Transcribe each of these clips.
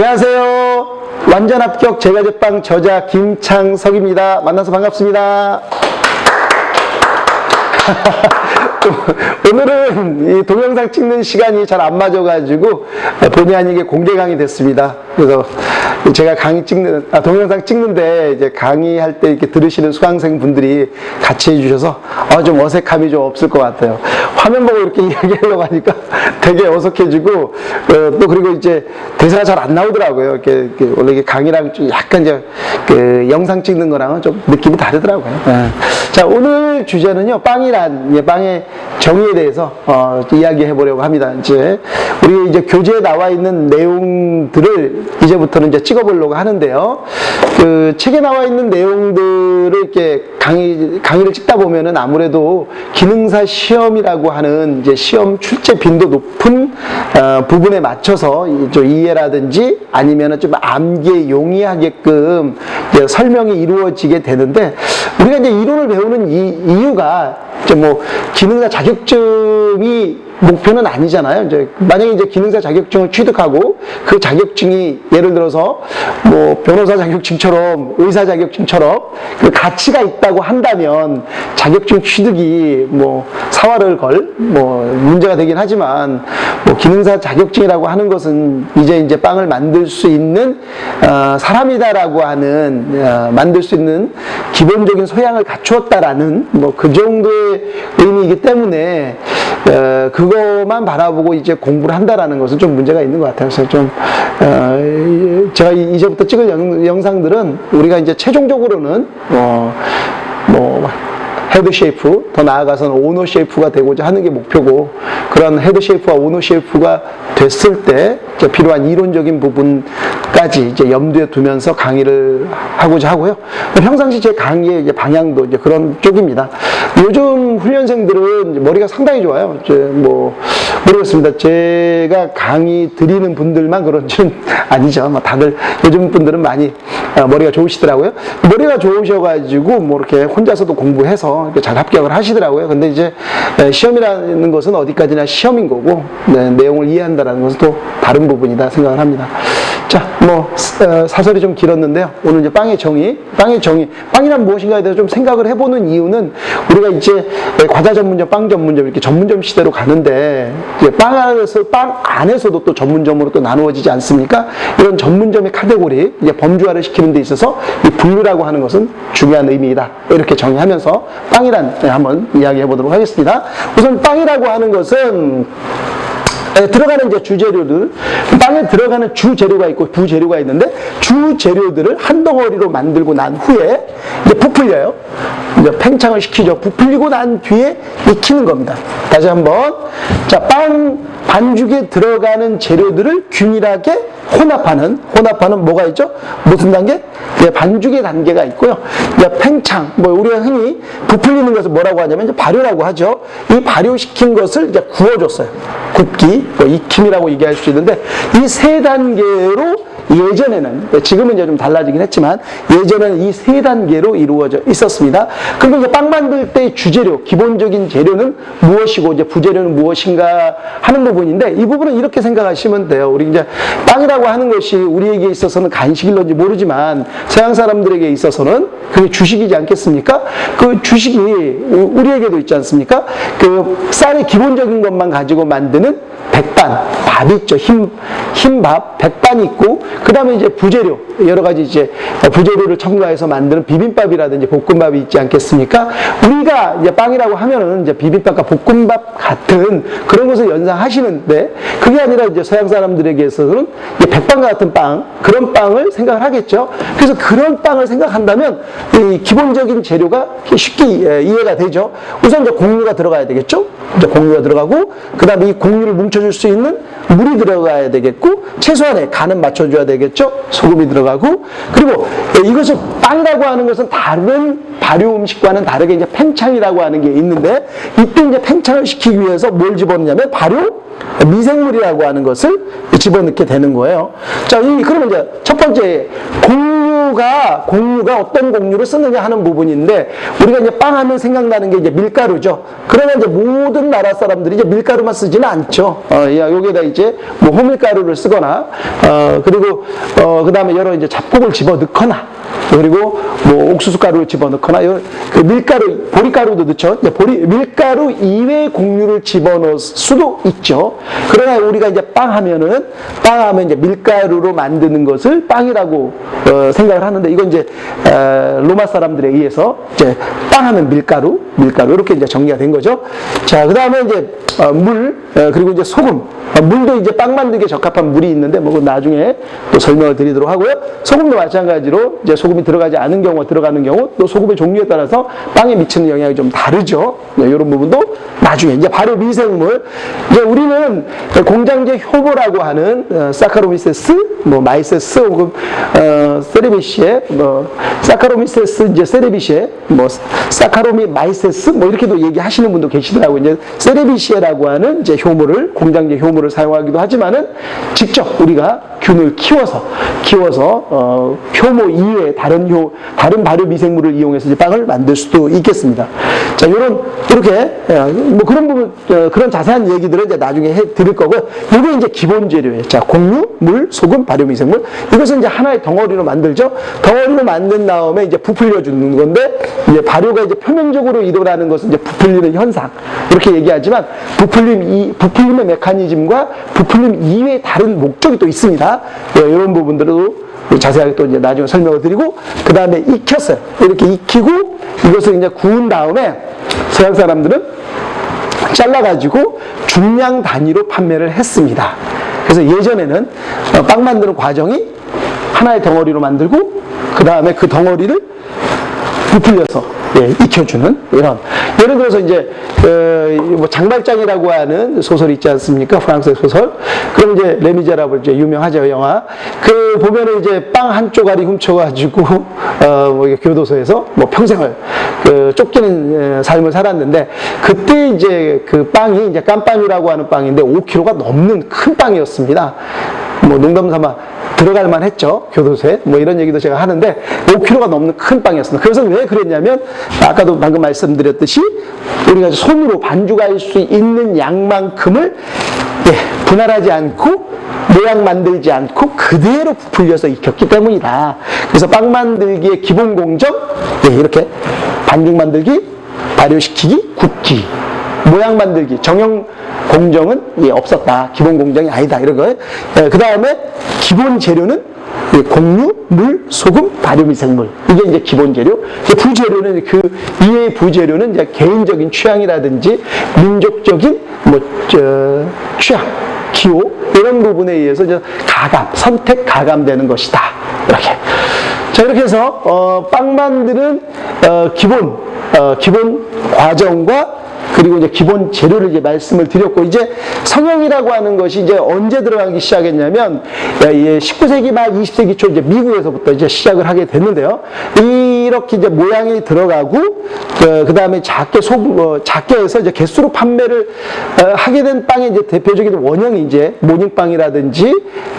안녕하세요. 완전 합격 제과제빵 저자 김창석입니다. 만나서 반갑습니다. 오늘은 이 동영상 찍는 시간이 잘 안 맞아가지고 본의 아니게 공개 강의 됐습니다. 그래서 제가 강의 찍는, 아, 동영상 찍는데 이제 강의할 때 이렇게 들으시는 수강생 분들이 같이 해주셔서 아, 좀 어색함이 좀 없을 것 같아요. 화면 보고 이렇게 이야기하려고 하니까 되게 어색해지고 어, 또 그리고 이제 대사가 잘 안 나오더라고요. 이렇게, 이렇게 원래 이게 강의랑 좀 약간 이제 그 영상 찍는 거랑은 좀 느낌이 다르더라고요. 예. 자 오늘 주제는요 빵이란 예, 빵의 정의에 대해서 어, 이야기해 보려고 합니다. 이제 우리 이제 교재에 나와 있는 내용들을 이제부터는 이제 찍어 보려고 하는데요. 그 책에 나와 있는 내용들을 이렇게 강의 강의를 찍다 보면은 아무래도 기능사 시험이라고 하는 이제 시험 출제 빈도 높은 어, 부분에 맞춰서 이- 좀 이해라든지 아니면은 좀 암기에 용이하게끔 설명이 이루어지게 되는데 우리가 이제 이론을 배우는 이, 이유가 이제 뭐 기능사 자격증이 목표는 아니잖아요. 이제 만약에 이제 기능사 자격증을 취득하고 그 자격증이 예를 들어서 뭐 변호사 자격증처럼 의사 자격증처럼 그 가치가 있다고 한다면 자격증 취득이 뭐 사활을 걸 뭐 문제가 되긴 하지만 뭐 기능사 자격증이라고 하는 것은 이제 이제 빵을 만들 수 있는 어, 사람이다라고 하는 어, 만들 수 있는 기본적인 소양을 갖추었다라는 뭐 그 정도의 의미이기 때문에 어, 그것만 바라보고 이제 공부를 한다라는 것은 좀 문제가 있는 것 같아요. 그래서 좀 어, 제가 이- 이제부터 찍을 영, 영상들은 우리가 이제 최종적으로는 어, 뭐 헤드 쉐이프, 더 나아가서는 오너 쉐이프가 되고자 하는 게 목표고, 그런 헤드 쉐이프와 오너 쉐이프가 됐을 때 필요한 이론적인 부분까지 이제 염두에 두면서 강의를 하고자 하고요. 평상시 제 강의의 이제 방향도 이제 그런 쪽입니다. 요즘 훈련생들은 머리가 상당히 좋아요. 이제 뭐, 모르겠습니다. 제가 강의 드리는 분들만 그런지는 아니죠. 뭐 다들 요즘 분들은 많이 어, 머리가 좋으시더라고요. 머리가 좋으셔가지고 뭐 이렇게 혼자서도 공부해서 이렇게 잘 합격을 하시더라고요. 근데 이제 에, 시험이라는 것은 어디까지나 시험인 거고 네, 내용을 이해한다는 것은 또 다른 부분이다 생각을 합니다. 자, 뭐 어, 사설이 좀 길었는데요. 오늘 이제 빵의 정의, 빵의 정의, 빵이란 무엇인가에 대해서 좀 생각을 해보는 이유는 우리가 이제 과자 전문점, 빵 전문점 이렇게 전문점 시대로 가는데 이제 빵 안에서 빵 안에서도 또 전문점으로 또 나누어지지 않습니까? 이런 전문점의 카테고리 이제 범주화를 시키는 데 있어서 이 분류라고 하는 것은 중요한 의미이다. 이렇게 정의하면서 빵이란 네, 한번 이야기해 보도록 하겠습니다. 우선 빵이라고 하는 것은 에, 들어가는 이제 주재료들 빵에 들어가는 주재료가 있고 부재료가 있는데 주재료들을 한 덩어리로 만들고 난 후에 이제 부풀려요. 이제 팽창을 시키죠. 부풀리고 난 뒤에 익히는 겁니다. 다시 한번 자빵 반죽에 들어가는 재료들을 균일하게 혼합하는 혼합하는 뭐가 있죠? 무슨 단계? 이제 반죽의 단계가 있고요. 이제 팽창 뭐 우리가 흔히 부풀리는 것을 뭐라고 하냐면 이제 발효라고 하죠. 이 발효시킨 것을 이제 구워줬어요. 굽기, 뭐 익힘이라고 얘기할 수 있는데 이 세 단계로 예전에는 지금은 이제 좀 달라지긴 했지만 예전에는 이 세 단계로 이루어져 있었습니다. 그리고 이제 빵 만들 때 주재료, 기본적인 재료는 무엇이고 이제 부재료는 무엇인가 하는 부분인데 이 부분은 이렇게 생각하시면 돼요. 우리 이제 빵이라고 하는 것이 우리에게 있어서는 간식일런지 모르지만 서양 사람들에게 있어서는 그게 주식이지 않겠습니까? 그 주식이 우- 우리에게도 있지 않습니까? 그 쌀의 기본적인 것만 가지고 만드는 백반, 밥이 있죠. 흰, 흰밥, 백반이 있고, 그 다음에 이제 부재료, 여러 가지 이제 부재료를 첨가해서 만드는 비빔밥이라든지 볶음밥이 있지 않겠습니까? 우리 가 이제 빵이라고 하면은 이제 비빔밥과 볶음밥 같은 그런 것을 연상하시는데, 그게 아니라 이제 서양 사람들에게서는 이제 백반과 같은 빵, 그런 빵을 생각을 하겠죠. 그래서 그런 빵을 생각한다면, 이 기본적인 재료가 쉽게 예, 이해가 되죠. 우선 이제 공유가 들어가야 되겠죠. 이제 공유가 들어가고, 그 다음에 이 공유를 뭉쳐줄 수 있는 물이 들어가야 되겠고, 최소한의 간은 맞춰줘야 되겠죠. 소금이 들어가고, 그리고 예, 이것을 빵이라고 하는 것은 다른 발효 음식과는 다르게 이제 팽창이라고 하는 게 있는데, 이때 이제 팽창을 시키기 위해서 뭘 집어넣냐면 발효 미생물이라고 하는 것을 집어넣게 되는 거예요. 자, 이, 그러면 이제 첫 번째 공유 공유가 공유가 어떤 공유를 쓰느냐 하는 부분인데 우리가 이제 빵 하면 생각나는 게 이제 밀가루죠. 그러나 이제 모든 나라 사람들이 이제 밀가루만 쓰지는 않죠. 어, 야, 여기에다 이제 뭐 호밀가루를 쓰거나 어, 그리고 어, 그다음에 여러 이제 잡곡을 집어 넣거나 그리고 뭐 옥수수 가루를 집어 넣거나 요- 그 밀가루 보리가루도 넣죠. 보리 밀가루 이외의 공유를 집어 넣을 수도 있죠. 그러나 우리가 이제 빵 하면은 빵 하면 이제 밀가루로 만드는 것을 빵이라고 어, 생각을 하는데 이건 이제 어, 로마 사람들에 의해서 이제 빵 하면 밀가루, 밀가루 이렇게 이제 정리가 된 거죠. 자, 그다음에 이제 어, 물 어, 그리고 이제 소금 어, 물도 이제 빵 만들기에 적합한 물이 있는데 뭐 나중에 또 설명을 드리도록 하고요. 소금도 마찬가지로 이제 소금이 들어가지 않은 경우와 들어가는 경우 또 소금의 종류에 따라서 빵에 미치는 영향이 좀 다르죠. 네, 이런 부분도 나중에 이제 바로 미생물 이제 우리는 공장제 효모라고 하는 어, 사카로미세스, 뭐 마이세스 혹은 어, 세레비시에 뭐 사카로미세스 이제 세레비시에 뭐 사카로미 마이세스 뭐 이렇게도 얘기하시는 분도 계시더라고요. 이제 세레비시에라고 하는 이제 효모를 공장제 효모를 사용하기도 하지만은 직접 우리가 균을 키워서 키워서 어, 효모 이외 에 다른 효 다른 발효 미생물을 이용해서 빵을 만들 수도 있겠습니다. 자, 이런 이렇게 예, 뭐 그런 부분 어, 그런 자세한 얘기들은 이제 나중에 해 드릴 거고요. 이게 이제 기본 재료예요. 자, 곡류, 물, 소금, 발효 미생물 이것은 이제 하나의 덩어리로 만들죠. 덩어리로 만든 다음에 이제 부풀려 주는 건데 이제 발효가 이제 표면적으로 일어나는 것은 이제 부풀리는 현상 이렇게 얘기하지만 부풀림 이 부풀림의 메커니즘과 부풀림 이외에 다른 목적이 또 있습니다. 예, 이런 부분들도 자세하게 또 이제 나중에 설명을 드리고 그 다음에 익혔어요. 이렇게 익히고 이것을 이제 구운 다음에 서양 사람들은 잘라가지고 중량 단위로 판매를 했습니다. 그래서 예전에는 어, 빵 만드는 과정이 하나의 덩어리로 만들고 그 다음에 그 덩어리를 부풀려서 예, 익혀주는 이런. 예를 들어서 이제 어, 뭐 장발장이라고 하는 소설 있지 않습니까? 프랑스의 소설. 그럼 이제 레미제라블 이제 유명하죠 영화. 그 보면은 이제 빵한 쪼가리 훔쳐가지고 어 뭐 교도소에서 뭐 평생을 그 쫓기는 에, 삶을 살았는데 그때 이제 그 빵이 이제 깜빵이라고 하는 빵인데 5kg가 넘는 큰 빵이었습니다. 뭐 농담 삼아 들어갈 만 했죠. 교도소에. 뭐 이런 얘기도 제가 하는데 5kg가 넘는 큰 빵이었습니다. 그래서 왜 그랬냐면 아까도 방금 말씀드렸듯이 우리가 손으로 반죽할 수 있는 양만큼을 예, 분할하지 않고 모양 만들지 않고 그대로 부풀려서 익혔기 때문이다. 그래서 빵 만들기의 기본 공정 예, 이렇게 반죽 만들기, 발효시키기, 굽기. 모양 만들기, 정형 공정은 예, 없었다. 기본 공정이 아니다. 이런 거. 그 다음에 기본 재료는 예, 공유, 물, 소금, 발효미생물. 이게 이제 기본 재료. 이제 부재료는 그 이외의 부재료는 이제 개인적인 취향이라든지 민족적인 뭐, 저, 취향, 기호 이런 부분에 의해서 이제 가감, 선택 가감되는 것이다. 이렇게. 자 이렇게 해서 어, 빵 만드는 어, 기본 어, 기본 과정과 그리고 이제 기본 재료를 이제 말씀을 드렸고 이제 성형이라고 하는 것이 이제 언제 들어가기 시작했냐면 야, 이 19세기 말 20세기 초 이제 미국에서부터 이제 시작을 하게 됐는데요. 이 렇게 이제 모양이 들어가고 그 다음에 작게 소 어, 작게 해서 이제 개수로 판매를 어, 하게 된 빵의 이제 대표적인 원형이 이제 모닝빵이라든지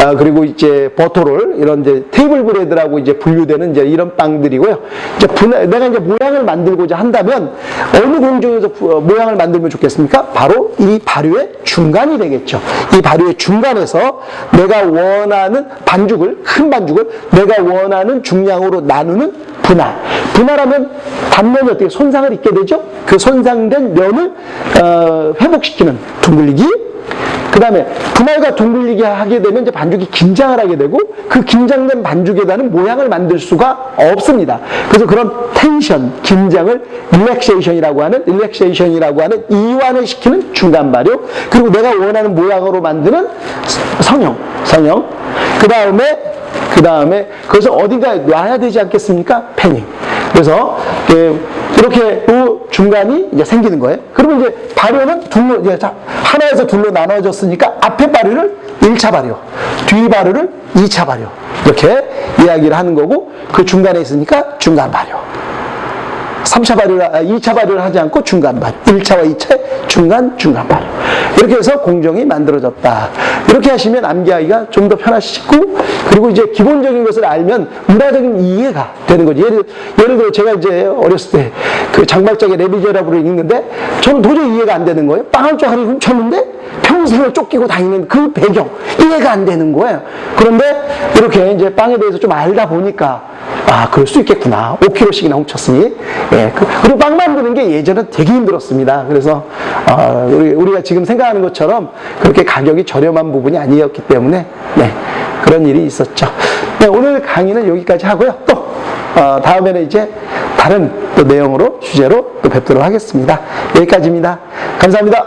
어, 그리고 이제 버터롤 이런 이제 테이블 브레드라고 이제 분류되는 이제 이런 빵들이고요. 이제 내가 이제 모양을 만들고자 한다면 어느 공정에서 부- 어, 모양을 만들면 좋겠습니까? 바로 이 발효의 중간이 되겠죠. 이 발효의 중간에서 내가 원하는 반죽을 큰 반죽을 내가 원하는 중량으로 나누는 분할. 분할하면 단면이 어떻게 손상을 입게 되죠? 그 손상된 면을 어, 회복시키는 둥글리기. 그 다음에 분할과 둥글리기 하게 되면 이제 반죽이 긴장을 하게 되고 그 긴장된 반죽에다는 모양을 만들 수가 없습니다. 그래서 그런 텐션, 긴장을 릴렉세이션이라고 하는 릴렉세이션이라고 하는 이완을 시키는 중간 발효 그리고 내가 원하는 모양으로 만드는 성형, 성형. 그 다음에 그 다음에 그것을 어딘가에 놔야 되지 않겠습니까? 패닝. 그래서 예, 이렇게 요 중간이 이제 생기는 거예요. 그러면 이제 발효는 둘로 이제 자, 하나에서 둘로 나눠졌으니까 앞에 발효를 1차 발효, 뒤 발효를 2차 발효 이렇게 이야기를 하는 거고 그 중간에 있으니까 중간 발효. 3차 발효를, 아, 2차 발효를 하지 않고 중간 발효. 1차와 2차 중간, 중간 발효. 이렇게 해서 공정이 만들어졌다. 이렇게 하시면 암기하기가 좀 더 편하시고, 그리고 이제 기본적인 것을 알면 문화적인 이해가 되는 거죠. 예를, 예를 들어 제가 이제 어렸을 때 그 장발장의 레미제라블을 읽는데 저는 도저히 이해가 안 되는 거예요. 빵을 쪼가리 훔쳤는데 평생을 쫓기고 다니는 그 배경, 이해가 안 되는 거예요. 그런데 이렇게 이제 빵에 대해서 좀 알다 보니까 아, 그럴 수 있겠구나. 5kg씩이나 훔쳤으니. 예. 그- 그리고 빵 만드는 게 예전엔 되게 힘들었습니다. 그래서, 아, 우리, 우리 가 지금 생각하는 것처럼 그렇게 가격이 저렴한 부분이 아니었기 때문에, 네. 그런 일이 있었죠. 네, 오늘 강의는 여기까지 하고요. 또, 어, 다음에는 이제 다른 또 내용으로, 주제로 또 뵙도록 하겠습니다. 여기까지입니다. 감사합니다.